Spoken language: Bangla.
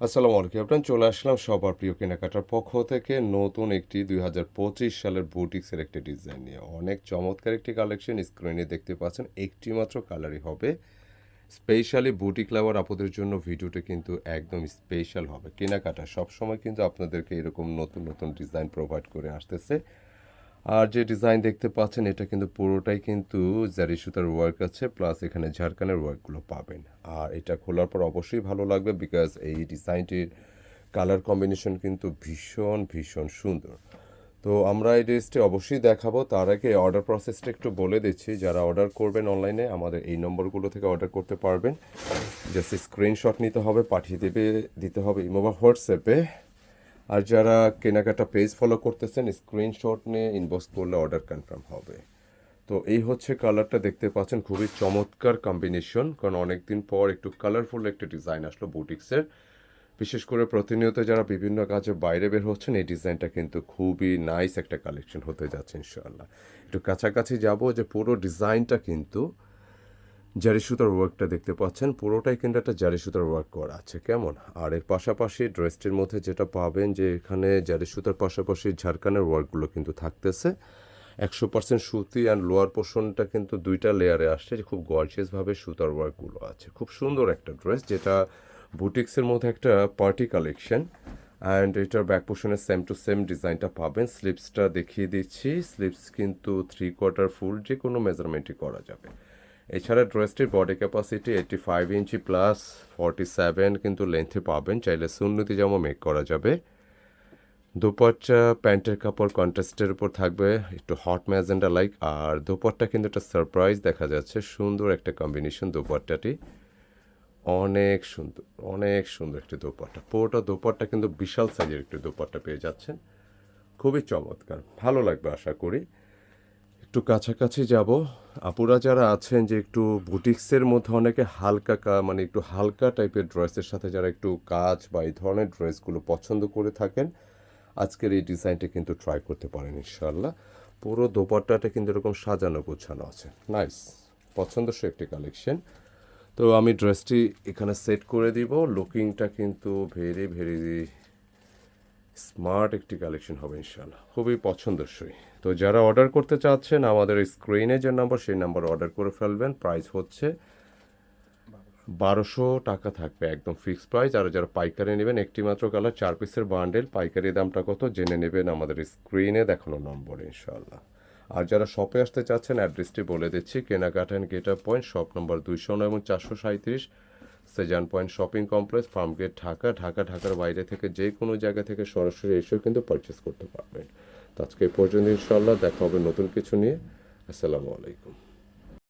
আসসালামু আলাইকুম আপনার চলে আসলাম সবার প্রিয় কেনাকাটার পক্ষ থেকে নতুন একটি দুই হাজার পঁচিশ সালের বুটিক্সের একটি ডিজাইন নিয়ে। অনেক চমৎকার একটি কালেকশন স্ক্রিনে দেখতে পাচ্ছেন, একটি মাত্র কালারই হবে। স্পেশালি বুটিক লাভার আপনাদের জন্য ভিডিওটা কিন্তু একদম স্পেশাল হবে। কেনাকাটা সবসময় কিন্তু আপনাদেরকে এরকম নতুন নতুন ডিজাইন প্রোভাইড করে আসতেছে। আর যে ডিজাইন দেখতে পাচ্ছেন, এটা কিন্তু পুরোটাই কিন্তু জারি সুতার ওয়ার্ক আছে প্লাস এখানে ঝাড়খানের ওয়ার্কগুলো পাবেন। আর এটা খোলার পর অবশ্যই ভালো লাগবে বিকজ এই ডিজাইনটির কালার কম্বিনেশন কিন্তু ভীষণ ভীষণ সুন্দর। তো আমরা এই ড্রেসটি অবশ্যই দেখাবো। তার আগে অর্ডার প্রসেসটা একটু বলে দিচ্ছি। যারা অর্ডার করবেন অনলাইনে আমাদের এই নম্বরগুলো থেকে অর্ডার করতে পারবেন। জাস্ট স্ক্রিনশট নিতে হবে, পাঠিয়ে দেবে, দিতে হবে ইমো বা হোয়াটসঅ্যাপে আর যারা কেনাকাটা পেজ ফলো করতেছেন স্ক্রিনশট নিয়ে ইনবক্স করলে অর্ডার কনফার্ম হবে। তো এই হচ্ছে কালারটা দেখতে পাচ্ছেন, খুবই চমৎকার কম্বিনেশন কারণ অনেকদিন পর একটু কালারফুল একটা ডিজাইন আসলো বুটিক্সের বিশেষ করে প্রতিনিয়ত যারা বিভিন্ন কাজে বাইরে বের হচ্ছেন, এই ডিজাইনটা কিন্তু খুবই নাইস একটা কালেকশন হতে যাচ্ছে, ইনশাআল্লাহ। একটু কাছাকাছি যাব যে পুরো ডিজাইনটা কিন্তু জারি সুতার ওয়ার্কটা দেখতে পাচ্ছেন। পুরোটাই কিন্তু একটা জারি সুতার ওয়ার্ক করা আছে, কেমন? আর এর পাশাপাশি ড্রেসটির মধ্যে যেটা পাবেন যে এখানে জারি সুতার পাশাপাশি ঝাড়খানের ওয়ার্কগুলো কিন্তু থাকতেছে। একশো পার্সেন্ট সুতি অ্যান্ড লোয়ার পোর্শনটা কিন্তু দুইটা লেয়ারে আসছে, যে খুব গর্জিয়াসভাবে সুতার ওয়ার্কগুলো আছে। খুব সুন্দর একটা ড্রেস যেটা বুটিক্সের মধ্যে একটা পার্টি কালেকশন অ্যান্ড এটার ব্যাক পোর্শনের সেম টু সেম ডিজাইনটা পাবেন। স্লিপসটা দেখিয়ে দিচ্ছি। স্লিপস কিন্তু থ্রি কোয়ার্টার ফুল যে কোনো মেজারমেন্টই করা যাবে। এছাড়া ড্রেসটির body capacity eighty five inch plus forty seven কিন্তু লেন্থে পাবেন। চাইলে সুন্নতি জামা মেক করা যাবে। দুপাট্টা প্যান্টের কাপড় কন্ট্রাস্টের উপর থাকবে, একটু হট ম্যাজেন্ডা লাইক আর দুপাট্টা কিন্তু একটা সারপ্রাইজ দেখা যাচ্ছে, সুন্দর একটা কম্বিনেশন দুপাট্টাটি। অনেক সুন্দর অনেক সুন্দর একটি দোপাট্টা। পুরোটা দোপাট্টা কিন্তু বিশাল সাইজের একটি দোপাট্টা পেয়ে যাচ্ছেন। খুবই চমৎকার, ভালো লাগবে আশা করি। একটু কাছাকাছি যাব। আপুরা যারা আছেন যে একটু বুটিক্সের মধ্যে অনেকে হালকা কা মানে একটু হালকা টাইপের ড্রেসের সাথে যারা একটু কাজ বা এই ধরনের ড্রেসগুলো পছন্দ করে থাকেন, আজকের এই ডিজাইনটা কিন্তু ট্রাই করতে পারেন ইনশাল্লাহ পুরো দোপাট্টাটা কিন্তু এরকম সাজানো গোছানো আছে। নাইস পছন্দসই একটি কালেকশন তো আমি ড্রেসটি এখানে সেট করে দিব। লুকিংটা কিন্তু ভেরি ভেরি স্মার্ট একটি কালেকশন হবে ইনশাল্লাহ খুবই পছন্দসই। তো যারা অর্ডার করতে চাচ্ছেন, আমাদের স্ক্রিনে যে নাম্বার, সেই নাম্বার অর্ডার করে ফেলবেন। প্রাইস হচ্ছে বারোশো টাকা থাকবে, একদম ফিক্সড প্রাইস। আর যারা পাইকারি নেবেন, একটি মাত্র কালার, চার পিসের বান্ডেল। পাইকারি দামটা কত জেনে নেবেন আমাদের স্ক্রিনে দেখানো নম্বর ইনশাল্লাহ আর যারা শপে আসতে চাচ্ছেন, অ্যাড্রেসটি বলে দিচ্ছি, কেনাকাটা and get up point, shop number দুইশো নয় এবং চারশো সাঁত্রিশ Sezan point shopping complex Farmgate Dhaka Dhaka ঢাকার বাইরে থেকে যে কোনো জায়গা থেকে সরাসরি এসেও কিন্তু পারচেস করতে পারবেন। তো আজকে পর্যন্ত ইনশাল্লাহ দেখা হবে নতুন কিছু নিয়ে। আসসালামু আলাইকুম।